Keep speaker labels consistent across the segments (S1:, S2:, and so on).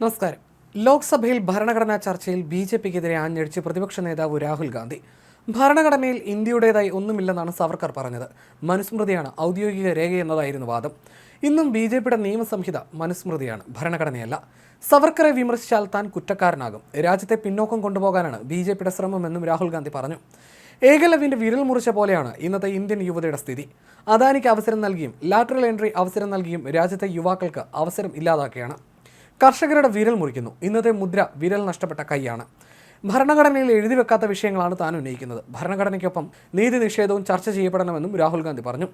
S1: നമസ്കാരം. ലോക്സഭയിൽ ഭരണഘടനാ ചർച്ചയിൽ ബി ജെ പിക്കെതിരെ ആഞ്ഞടിച്ച് പ്രതിപക്ഷ നേതാവ് രാഹുൽ ഗാന്ധി. ഭരണഘടനയിൽ ഇന്ത്യയുടേതായി ഒന്നുമില്ലെന്നാണ് സവർക്കർ പറഞ്ഞത്. മനുസ്മൃതിയാണ് ഔദ്യോഗിക രേഖയെന്നതായിരുന്നു വാദം. ഇന്നും ബി ജെ പിയുടെ നിയമസംഹിത മനുസ്മൃതിയാണ് ഭരണഘടനയല്ല. സവർക്കറെ വിമർശിച്ചാൽ താൻ കുറ്റക്കാരനാകും. രാജ്യത്തെ പിന്നോക്കം കൊണ്ടുപോകാനാണ് ബി ജെ പിയുടെ ശ്രമമെന്നും രാഹുൽ ഗാന്ധി പറഞ്ഞു. ഏകലവിന്റെ വിരൽ മുറിച്ച പോലെയാണ് ഇന്നത്തെ ഇന്ത്യൻ യുവതയുടെ സ്ഥിതി. അദാനിക്ക് അവസരം നൽകിയും ലാറ്ററൽ എൻട്രി അവസരം നൽകിയും രാജ്യത്തെ യുവാക്കൾക്ക് അവസരം ഇല്ലാതാക്കുകയാണ് കർഷകരുടെ വിരൽ മുറിക്കുന്നു. ഇന്നത്തെ മുദ്ര വിരൽ നഷ്ടപ്പെട്ട കൈയാണ്. ഭരണഘടനയിൽ എഴുതി വെക്കാത്ത വിഷയങ്ങളാണ് താൻ ഉന്നയിക്കുന്നത്. ഭരണഘടനയ്ക്കൊപ്പം നീതി നിഷേധവും ചർച്ച ചെയ്യപ്പെടണമെന്നും രാഹുൽ ഗാന്ധി പറഞ്ഞു.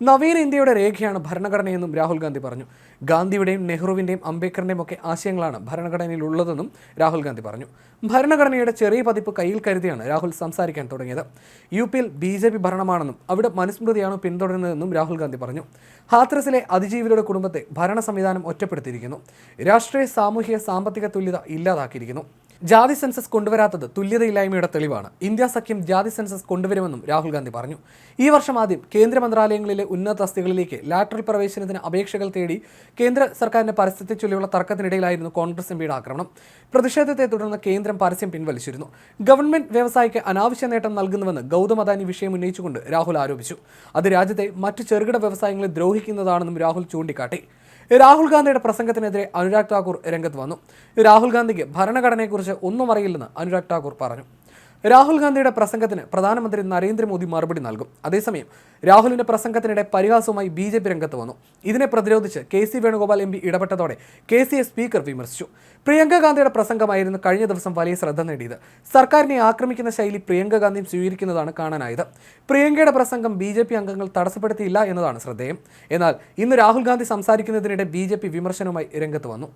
S1: നവീന ഇന്ത്യയുടെ രേഖയാണ് ഭരണഘടനയെന്നും രാഹുൽ ഗാന്ധി പറഞ്ഞു. ഗാന്ധിയുടെയും നെഹ്റുവിന്റെയും അംബേദ്കറിന്റെയും ഒക്കെ ആശയങ്ങളാണ് ഭരണഘടനയിൽ ഉള്ളതെന്നും രാഹുൽ ഗാന്ധി പറഞ്ഞു. ഭരണഘടനയുടെ ചെറിയ പതിപ്പ് കയ്യിൽ കരുതിയാണ് രാഹുൽ സംസാരിക്കാൻ തുടങ്ങിയത്. യു പിയിൽ ബി ജെ പി ഭരണമാണെന്നും അവിടെ മനുസ്മൃതിയാണ് പിന്തുടരുന്നതെന്നും രാഹുൽ ഗാന്ധി പറഞ്ഞു. ഹാത്രസിലെ അതിജീവികളുടെ കുടുംബത്തെ ഭരണ സംവിധാനം ഒറ്റപ്പെടുത്തിയിരിക്കുന്നു. രാഷ്ട്രീയ സാമൂഹിക സാമ്പത്തിക തുല്യത ഇല്ലാതാക്കിയിരിക്കുന്നു. ജാതി സെൻസസ് കൊണ്ടുവരാത്തത് തുല്യതയില്ലായ്മയുടെ തെളിവാണ്. ഇന്ത്യ സഖ്യം ജാതി സെൻസസ് കൊണ്ടുവരുമെന്നും രാഹുൽ ഗാന്ധി പറഞ്ഞു. ഈ വർഷം ആദ്യം കേന്ദ്ര മന്ത്രാലയങ്ങളിലെ ഉന്നത തസ്തികളിലേക്ക് ലാറ്ററൽ പ്രവേശനത്തിന് അപേക്ഷകൾ തേടി കേന്ദ്ര സർക്കാരിന്റെ പരസ്യത്തെ ചൊല്ലിയുള്ള തർക്കത്തിനിടയിലായിരുന്നു കോൺഗ്രസ് എംപിയുടെ ആക്രമണം. പ്രതിഷേധത്തെ തുടർന്ന് കേന്ദ്രം പരസ്യം പിൻവലിച്ചിരുന്നു. ഗവൺമെന്റ് വ്യവസായിക്ക് അനാവശ്യ നേട്ടം നൽകുന്നുവെന്ന് ഗൗതം അദാനി വിഷയം ഉന്നയിച്ചുകൊണ്ട് രാഹുൽ ആരോപിച്ചു. അത് രാജ്യത്തെ മറ്റ് ചെറുകിട വ്യവസായങ്ങളെ ദ്രോഹിക്കുന്നതാണെന്നും രാഹുൽ ചൂണ്ടിക്കാട്ടി. രാഹുൽ ഗാന്ധിയുടെ പ്രസംഗത്തിനെതിരെ അനുരാഗ് ഠാക്കൂർ രംഗത്ത് വന്നു. രാഹുൽ ഗാന്ധിക്ക് ഭരണഘടനയെക്കുറിച്ച് ഒന്നും അറിയില്ലെന്ന് അനുരാഗ് ഠാക്കൂർ പറഞ്ഞു. രാഹുൽ ഗാന്ധിയുടെ പ്രസംഗത്തിന് പ്രധാനമന്ത്രി നരേന്ദ്രമോദി മറുപടി നൽകും. അതേസമയം രാഹുലിന്റെ പ്രസംഗത്തിനിടെ പരിഹാസവുമായി ബി ജെ പി രംഗത്ത് വന്നു. ഇതിനെ പ്രതിരോധിച്ച് K C Venugopal M P ഇടപെട്ടതോടെ K A speaker വിമർശിച്ചു. പ്രിയങ്ക ഗാന്ധിയുടെ പ്രസംഗമായിരുന്നു കഴിഞ്ഞ ദിവസം വലിയ ശ്രദ്ധ നേടിയത്. സർക്കാരിനെ ആക്രമിക്കുന്ന ശൈലി പ്രിയങ്ക ഗാന്ധിയും സ്വീകരിക്കുന്നതാണ് കാണാനായത്. പ്രിയങ്കയുടെ പ്രസംഗം ബി ജെ പി അംഗങ്ങൾ തടസ്സപ്പെടുത്തിയില്ല എന്നതാണ് ശ്രദ്ധേയം. എന്നാൽ ഇന്ന് രാഹുൽ ഗാന്ധി സംസാരിക്കുന്നതിനിടെ ബി ജെ പി വിമർശനവുമായി രംഗത്ത് വന്നു.